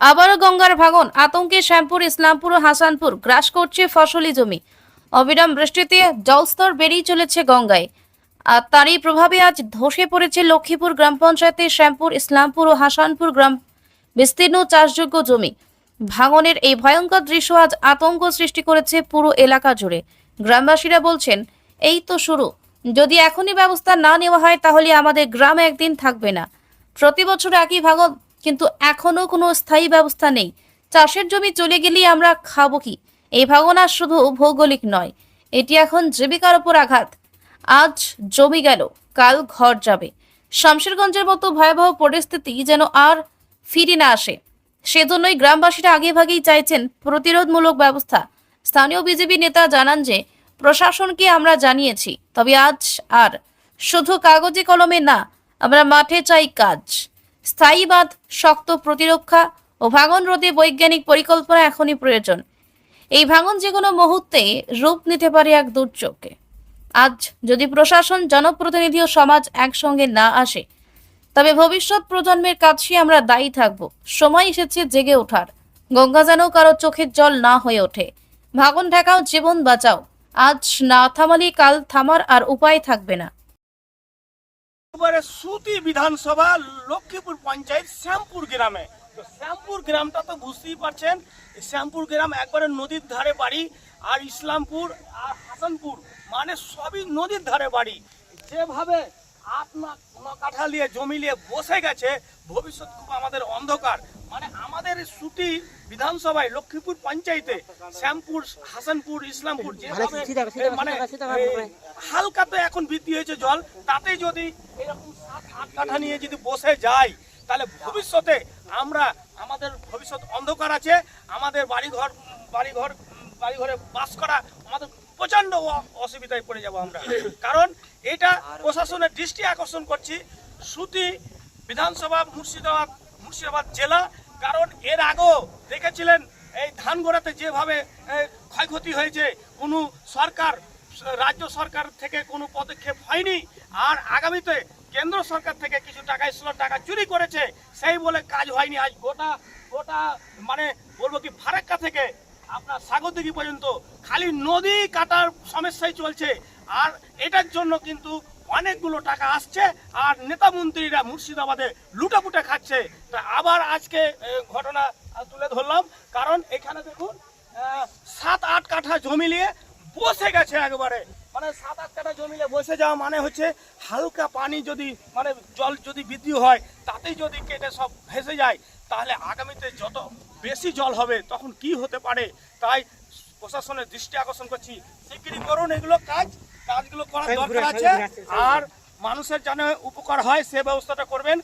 আবারও গঙ্গার ভাঙন, আতঙ্কে শ্যামপুর, ইসলামপুর ও হাসানপুর গ্রাস করছে ফসলি জমি। অবিরাম বৃষ্টিতে জলস্তর বেড়েই চলেছে গঙ্গায়। আর তারই প্রভাবে আজ ধসে পড়েছে লক্ষ্মীপুর গ্রাম পঞ্চায়েতের শ্যামপুর, ইসলামপুর ও হাসানপুর গ্রাম বিস্তীর্ণ চাষযোগ্য জমি। ভাঙনের এই ভয়ঙ্কর দৃশ্য আজ আতঙ্ক সৃষ্টি করেছে পুরো এলাকা জুড়ে। গ্রামবাসীরা বলছেন, এই তো শুরু। যদি এখনই ব্যবস্থা না নেওয়া হয় তাহলে আমাদের গ্রাম একদিন থাকবে না। প্রতি বছর একই ভাঙন কিন্তু এখনও কোনো স্থায়ী ব্যবস্থা নেই। চাষের জমি চলে গেলেই আমরা খাব কি? এই ভাবনা শুধু ভৌগোলিক নয়, এটি এখন জীবিকার উপর আঘাত। আজ জমি গেল, কাল ঘর যাবে। শামশেরগঞ্জের মতো ভয়াবহ পরিস্থিতি যেন আর ফিরে না আসে। সেজন্যই গ্রামবাসীরা আগেভাগেই চাইছেন প্রতিরোধমূলক ব্যবস্থা। স্থানীয় বিজেপি নেতা জানান যে, প্রশাসনকে আমরা জানিয়েছি, তবে আজ আর শুধু কাগজে কলমে না, আমরা মাঠে চাই কাজ। স্থায়ী বাঁধ, শক্ত প্রতিরক্ষা ও ভাঙন রোধে বৈজ্ঞানিক পরিকল্পনা এখনই প্রয়োজন। এই ভাঙন যে কোনো মুহূর্তে রূপ নিতে পারে এক দুর্যোগকে। আজ যদি প্রশাসন, জনপ্রতিনিধি ও সমাজ একসঙ্গে না আসে, তবে ভবিষ্যৎ প্রজন্মের কাছে আমরা দায়ী থাকব। সময় এসেছে জেগে ওঠার। গঙ্গা যেন কারও চোখের জল না হয়ে ওঠে। ভাগন ঠেকাও জীবন বাঁচাও। আজ না থামালে কাল থামার আর উপায় থাকবে না। এবারে সুতি বিধানসভা লক্ষ্মীপুর পঞ্চায়েত শ্যামপুর গ্রামে। তো শ্যামপুর গ্রামটা তো বুঝতেই পারছেন শ্যামপুর গ্রাম একবারে নদীর ধারে বাড়ি, আর ইসলামপুর আর হাসানপুর মানে সবই নদীর ধারে বাড়ি। যেভাবে আট কোনো কাঠা নিয়ে জমি নিয়ে বসে গেছে, ভবিষ্যৎ খুব আমাদের অন্ধকার। মানে আমাদের সুতি বিধানসভায় লক্ষ্মীপুর পঞ্চায়েতে শ্যামপুর হাসানপুর ইসলামপুর যেভাবে মানে হালকাতে এখন বৃদ্ধি হয়েছে জল তাতে যদি এরকম সাত আট কাঠা নিয়ে যদি বসে যায় তাহলে ভবিষ্যতে আমরা আমাদের ভবিষ্যৎ অন্ধকার আছে আমাদের বাড়িঘর বাড়িঘর বাড়িঘরে বাস করা আমাদের প্রচণ্ড অসুবিধায় পড়ে যাব আমরা। কারণ এটা প্রশাসনের দৃষ্টি আকর্ষণ করছি সুতি বিধানসভা মুর্শিদাবাদ মুর্শিদাবাদ জেলা, কারণ এর আগেও দেখেছিলেন এই ধান গোড়াতে যেভাবে ক্ষয়ক্ষতি হয়েছে, কোনো সরকার, রাজ্য সরকার থেকে কোনো পদক্ষেপ হয়নি, আর আগামীতে কেন্দ্র সরকার থেকে কিছু টাকা এসেছিল টাকা চুরি করেছে, সেই বলে কাজ হয়নি। আজ গোটা গোটা মানে বলব কি, ফারাক্কা থেকে আপনার সাগরদিঘি পর্যন্ত? খালি নদী কাটার সমস্যাই চলছে। আর এটার জন্য কিন্তু অনেকগুলো টাকা আসছে। আর নেতা মন্ত্রীরা মুর্শিদাবাদে লুটাপুটে খাচ্ছে। তা আবার আজকে ঘটনা তুলে ধরলাম। কারণ এখানে দেখুন সাত আট কাঠা জমি নিয়ে বসে গেছে একবারে। মানে সাত আট কাঠা জমি নিয়ে বসে যাওয়া মানে হচ্ছে হালকা পানি যদি মানে জল যদি বৃদ্ধি হয়, তাতেই যদি কেটে সব ভেসে যায়, তাহলে আগামীতে যত বেশি জল হবে তখন কি হতে পারে? তাই প্রশাসনের দৃষ্টি আকর্ষণ করছি। শিগগিরই করুন এগুলো কাজ কাজগুলো করার দরকার আছে। আর মানুষের যেন উপকার হয় সে ব্যবস্থাটা করবেন।